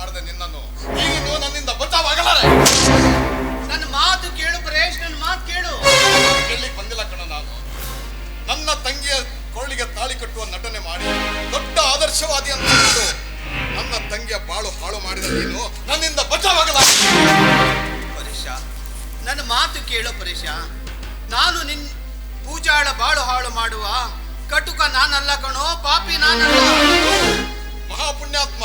ಮಾಡಿದೆ ನಿನ್ನನ್ನು. ನೀನು ನನ್ನಿಂದ ಬಚಾವಾಗಲಾರೆ. ನನ್ನ ಮಾತು ಕೇಳು ಪರೇಶ್ ನನ್ನ ಮಾತು ಕೇಳು. ಕೇಳಲಿಕ್ಕೆ ಬಂದಿಲ್ಲ ಕಣ ನಾನು. ನನ್ನ ತಂಗಿಯ ಕೊರಳಿಗೆ ತಾಳಿ ಕಟ್ಟುವ ನಟನೆ ಮಾಡಿ ದೊಡ್ಡ ಆದರ್ಶವಾದಿ ಅಂತ ನನ್ನ ತಂಗಿಯ ಬಾಳು ಹಾಳು ಮಾಡಿದ ನೀನು ನನ್ನಿಂದ ಬಚಾವಾಗಲ್ಲ ಪರೇಶ ನನ್ನ ಮಾತು ಕೇಳು ಪರೇಶ. ನಾನು ನಿನ್ನ ಪೂಜಾಳ ಬಾಳು ಹಾಳು ಮಾಡುವ ಕಟುಕ ನಾನಲ್ಲ ಕಣೋ ಪಾಪಿ ನಾನಲ್ಲ. ಮಹಾಪುಣ್ಯಾತ್ಮ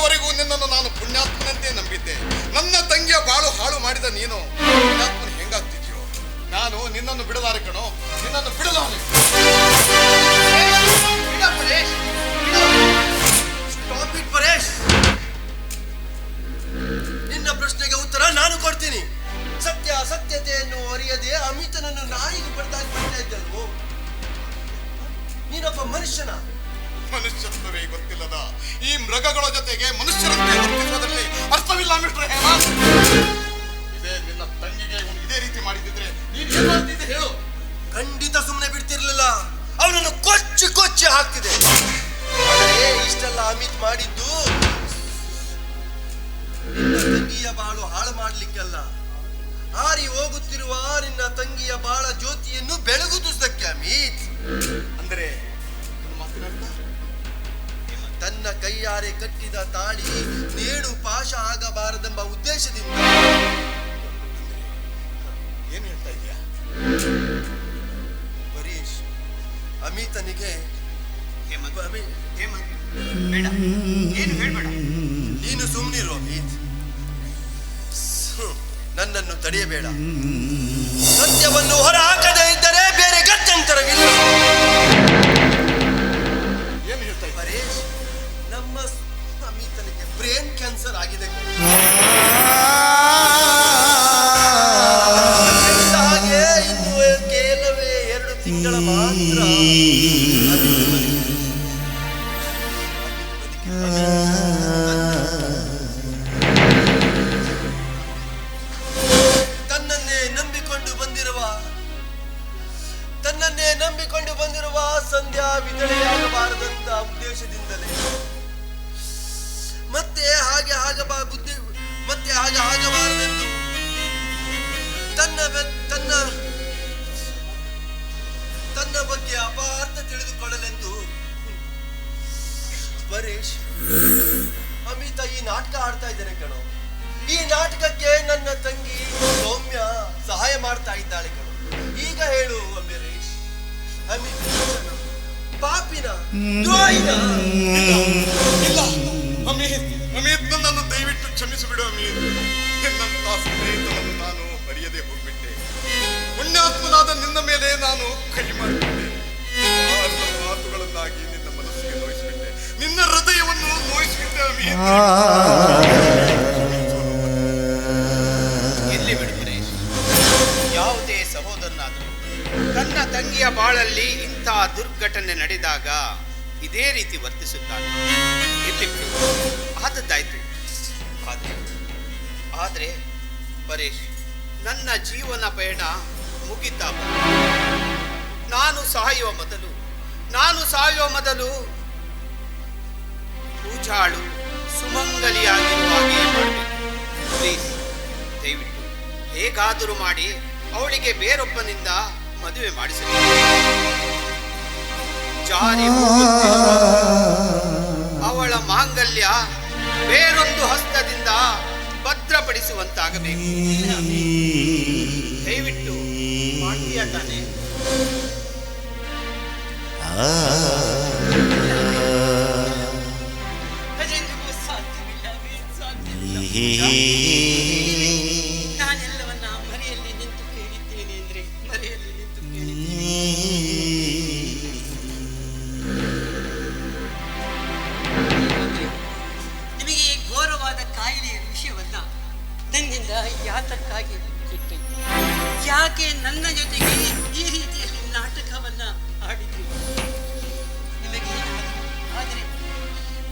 ಇದುವರೆಗೂ ನಿನ್ನನ್ನು ನಾನು ಪುಣ್ಯಾತ್ಮನಂತೆ ನಂಬಿದ್ದೆ. ನನ್ನ ತಂಗಿಯ ಬಾಳು ಹಾಳು ಮಾಡಿದ ನೀನು ಪುಣ್ಯಾತ್ಮನ ಹೆಂಗಾಗ್ತಿದ್ಯೋ? ನಾನು ನಿನ್ನನ್ನು ಬಿಡಲಾರೆ ಕಣೋ. ನಿನ್ನನ್ನು ಬಿಡಲಾರೆ. ನಿನ್ನ ಪ್ರಶ್ನೆಗೆ ಉತ್ತರ ನಾನು ಕೊಡ್ತೀನಿ. ಸತ್ಯ ಸತ್ಯತೆಯನ್ನು ಅರಿಯದೆ ಅಮಿತನನ್ನು ನಾಯಿಗೆ ಬಡ್ದಾಗಿ ಮಾಡ್ತಾ ಇದ್ದಲ್ವೋ? ನೀನೊಬ್ಬ ಮನುಷ್ಯನ. ಮನುಷ್ಯತ್ವವೇ ಗೊತ್ತಿಲ್ಲದ ಈ ಮೃಗಗಳ ಜೊತೆಗೆ ಮನುಷ್ಯರಂತೆ ವರ್ತಿಸುವುದರಲ್ಲಿ ಅರ್ಥವಿಲ್ಲ, ಮಿಸ್ಟರ್ ಹೇಮಂತ್. ಇದೇ ನಿನ್ನ ತಂಗಿಗೆ ಇದೇ ರೀತಿ ಮಾಡಿದ್ರೆ ನೀನು ಏನು ಮಾಡ್ತಿದ್ದೆ ಹೇಳು? ಖಂಡಿತ ಸುಮ್ಮನೆ ಬಿಡ್ತಿರ್ಲಿಲ್ಲ. ಅವನನ್ನು ಕೊಚ್ಚಿ ಕೊಚ್ಚಿ ಹಾಕ್ತಿದೆ. ಇಷ್ಟೆಲ್ಲ ಅಮಿತ್ ಮಾಡಿದ್ದು ತಂಗಿಯ ಬಾಳು ಹಾಳು ಮಾಡ್ಲಿಕ್ಕೆಲ್ಲ ಹಾರಿ ಹೋಗುತ್ತಿರುವ ನಿನ್ನ ತಂಗಿಯ ಬಾಳ ಕೈಯಾರೆ ಕಟ್ಟಿದ ತಾಳಿ ನೇಣು ಪಾಶ ಆಗಬಾರದೆಂಬ ಉದ್ದೇಶದಿಂದ. ಏನ್ ಹೇಳ್ತಾ ಇದೆಯಾ ಪರೀಶ್ ಅಮಿತನಿಗೆ ಬೇಡ. ಏನು ಹೇಳ್ಬೇಡ. ನೀನು ಸುಮ್ಮನಿರು ಅಮಿತ್. ನನ್ನನ್ನು ತಡೆಯಬೇಡ. ಸತ್ಯವನ್ನು ಹೊರ ತನ್ನನ್ನೇ ನಂಬಿಕೊಂಡು ಬಂದಿರುವ, ತನ್ನನ್ನೇ ನಂಬಿಕೊಂಡು ಬಂದಿರುವ ಸಂಧ್ಯಾ ವಿದಳೆಯಾಗಬಾರದಂತ ಉದ್ದೇಶದಿಂದಲೇ. ಮತ್ತೆ ಹಾಗೆ ಆಗಬಾ ಬುದ್ಧಿ ಮತ್ತೆ ಹಾಗೆ ಆಗಬಾರದೆಂದು ತನ್ನ ತನ್ನ ತನ್ನ ಬಗ್ಗೆ ಅಪಾರ್ಥ ತಿಳಿದುಕೊಳ್ಳಲೆಂದು ಪರೇಶ್ ಅಮಿತ ಈ ನಾಟಕ ಆಡ್ತಾ ಇದ್ದಾರೆ ಕಣೋ. ಈ ನಾಟಕಕ್ಕೆ ನನ್ನ ತಂಗಿ ಸೌಮ್ಯ ಸಹಾಯ ಮಾಡ್ತಾ ಇದ್ದಾಳೆ ಕಣೋ. ಈಗ ಹೇಳು ಅಮರೇಶ್ ಅಮಿತ್ ಪಾಪಿನ ಇಲ್ಲ. ಅಮಿತ್ ಅಮಿತ್ ನನ್ನನ್ನು ದಯವಿಟ್ಟು ಕ್ಷಮಿಸಿಬಿಡು ಅಮಿತ್. ಸ್ನೇಹಿತನನ್ನು ನಾನು ಎಲ್ಲಿ ಯಾವುದೇ ಸಹೋದರನಾದರೂ ತನ್ನ ತಂಗಿಯ ಬಾಳಲ್ಲಿ ಇಂಥ ದುರ್ಘಟನೆ ನಡೆದಾಗ ಇದೇ ರೀತಿ ವರ್ತಿಸುತ್ತಾನೆ. ಇರ್ಲಿ ಬಿಡು. ಆದದ್ದಾಯ್ತು. ಆದ್ರೆ ಆದ್ರೆ ಪರೇಶ್, ನನ್ನ ಜೀವನ ಪಯಣ ಮುಗಿತಾ ನಾನು ಸಾಯುವ ಮೊದಲು, ನಾನು ಸಾಯುವ ಮೊದಲು, ಪೂಜಾಳು ಮಾಡಬೇಕು ಪ್ಲೀಸ್, ದಯವಿಟ್ಟು ಹೇಗಾದರೂ ಮಾಡಿ ಅವಳಿಗೆ ಬೇರೊಬ್ಬನಿಂದ ಮದುವೆ ಮಾಡಿಸಬೇಕು ಜಾರಿ ಅವಳ ಮಾಂಗಲ್ಯ ಬೇರೊಂದು ಹಸ್ತದಿಂದ ಭದ್ರಪಡಿಸುವಂತಾಗಬೇಕು. ದಯವಿಟ್ಟು ಮಾಡ್ತೀಯ ತಾನೆ? ಅದೆಂದಿಗೂ ನಾನೆಲ್ಲವನ್ನ ಮರೆಯಲ್ಲಿ ನಿಂತು ಕೇಳಿದ್ದೇನೆ ಅಂದ್ರೆ ಮರೆಯಲ್ಲಿ ನಿಂತು ಕೇಳಿದ್ದೇನೆ. ನಿಮಗೆ ಘೋರವಾದ ಕಾಯಿಲೆಯ ವಿಷಯವನ್ನ ನನ್ನಿಂದ ಯಾತಕ್ಕಾಗಿ ಬಿಟ್ಟೆ ಯಾಕೆ ನನ್ನ ಜೊತೆಗೆ ಈ ರೀತಿಯಲ್ಲಿ ನಾಟಕವನ್ನ ಆಡಿದ್ರಿ? ನಿಮಗೆ ಆದರೆ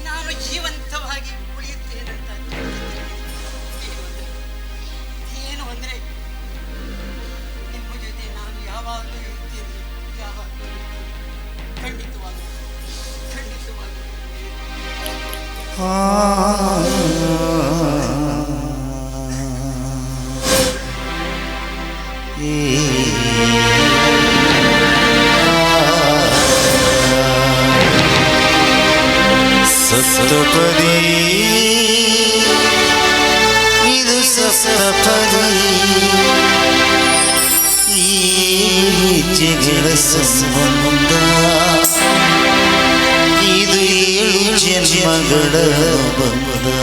ನಾನು ಜೀವಂತವಾಗಿ सप्तपदी इदु सप्तपदी ई जगल संबंध ഇവിടെ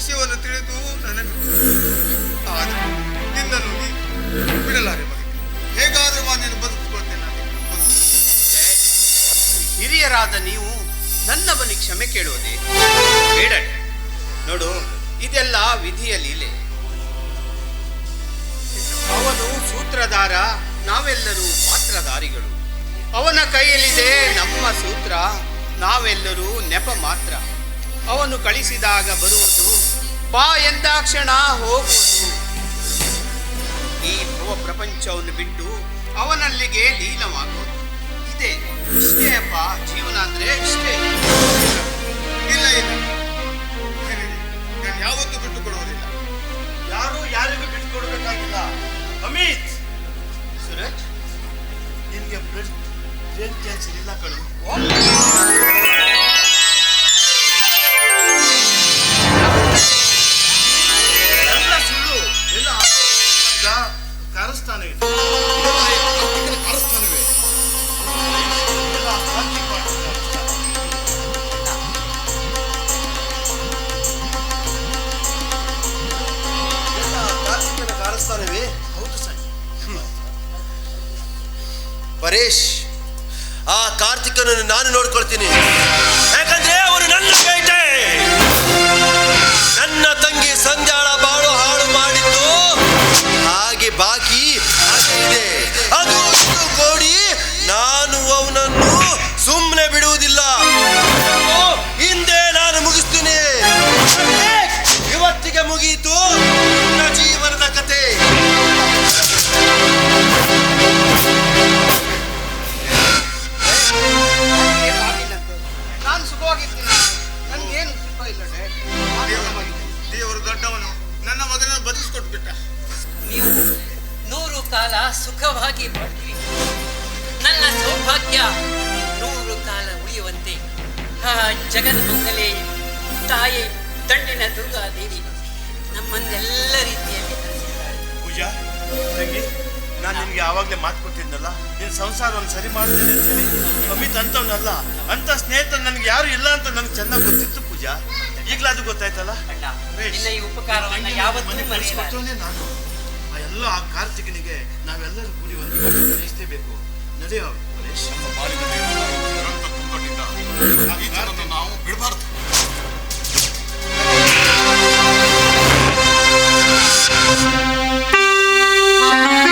ವಿಷಯವನ್ನು ತಿಳಿದು ನನಗೆ ಆದರೆ ನಿನ್ನನ್ನು ಬಿಡಲಾರೆ ಹೇಗಾದರೂ ನಾನು ಬದುಕಿಕೊಳ್ತೇನೆ. ಹಿರಿಯರಾದ ನೀವು ನನ್ನ ಬಳಿ ಕ್ಷಮೆ ಕೇಳುವುದೇ? ಬೇಡ. ನೋಡು, ಇದೆಲ್ಲ ವಿಧಿಯ ಲೀಲೆ. ಅವನು ಸೂತ್ರಧಾರ ನಾವೆಲ್ಲರೂ ಮಾತ್ರಧಾರಿಗಳು. ಅವನ ಕೈಯಲ್ಲಿದೆ ನಮ್ಮ ಸೂತ್ರ, ನಾವೆಲ್ಲರೂ ನೆಪ ಮಾತ್ರ. ಅವನು ಕಳಿಸಿದಾಗ ಬರುವುದು, ಬಾ ಎಂದಾಕ್ಷಣ ಹೋಗುವುದು. ಈ ಭವ ಪ್ರಪಂಚವನ್ನು ಬಿಟ್ಟು ಅವನಲ್ಲಿಗೆ ಲೀನವಾಗುವುದು. ಇದೆ, ಇಷ್ಟೇ ಅಪ್ಪ, ಜೀವನ ಅಂದ್ರೆ ಇಷ್ಟೇ. ಇಲ್ಲ ಇಲ್ಲ. ನಾನು ಯಾವತ್ತೂ ಬಿಟ್ಟು ಕೊಡುವುದಿಲ್ಲ ಯಾರು ಯಾರಿಗೂ ಬಿಟ್ಕೊಡ್ಬೇಕಾಗಿಲ್ಲ ಅಮಿತ್! ಸುರಜ್ ನಿನ್ಗೆ ಬ್ಲಡ್ ಬ್ರೇನ್ ಕ್ಯಾನ್ಸರ್ ಇಲ್ಲ ಕಣು. ಪರೇಶ್ ಆ ಕಾರ್ತಿಕನನ್ನು ನಾನು ನೋಡ್ಕೊಳ್ತೀನಿ ದೇವರು ದೊಡ್ಡವನು. ನನ್ನ ಮಗನನ್ನು ಬದಲಿಸಿಕೊಟ್ಬಿಟ್ಟ ನೀವು ನೂರು ಕಾಲ ಸುಖವಾಗಿ ಬಾಳ್ತೀರಿ ನನ್ನ ಸೌಭಾಗ್ಯ ನೂರು ಕಾಲ ಉಳಿಯುವಂತೆ ಆ ಜಗನ್ಮಂಗಲೆ ತಾಯಿ ದಂಡಿನ ದುರ್ಗಾದೇವಿ ನಮ್ಮನ್ನೆಲ್ಲ ರೀತಿಯಲ್ಲಿ. ಪೂಜಾ ತಂಗಿ ನಾನು ನಿನ್ಗೆ ಆವಾಗಲೇ ಮಾತು ಕೊಟ್ಟಿದ್ನಲ್ಲ ನಿನ್ನ ಸಂಸಾರವನ್ನು ಸರಿ ಮಾಡ್ತೀನಿ ಅಂತ ಹೇಳಿ ಅಮಿತ್ ಅಂತವನಲ್ಲ ಅಂತ ಸ್ನೇಹಿತ ನನಗೆ ಯಾರು ಇಲ್ಲ ಅಂತ ನನಗೆ ಚೆನ್ನಾಗಿ ಗೊತ್ತಿತ್ತು ಪೂಜಾ. ಈಗಲೂ ಅದು ಗೊತ್ತಾಯ್ತಲ್ಲ? ಅಣ್ಣ. ನಿನ್ನ ಈ ಉಪಕಾರವನ್ನ ಯಾವತ್ತೂ ನಾನು. ಆ ಎಲ್ಲ ಆ ಕಾರ್ತಿಕನಿಗೆ ನಾವೆಲ್ಲರೂ ಕೂಡಿ ಒಂದು ಪಾಠ ಕಲಿಸಲೇಬೇಕು ನಡೆಯೋ ನಾವು ಬಿಡಬಾರ್ದು.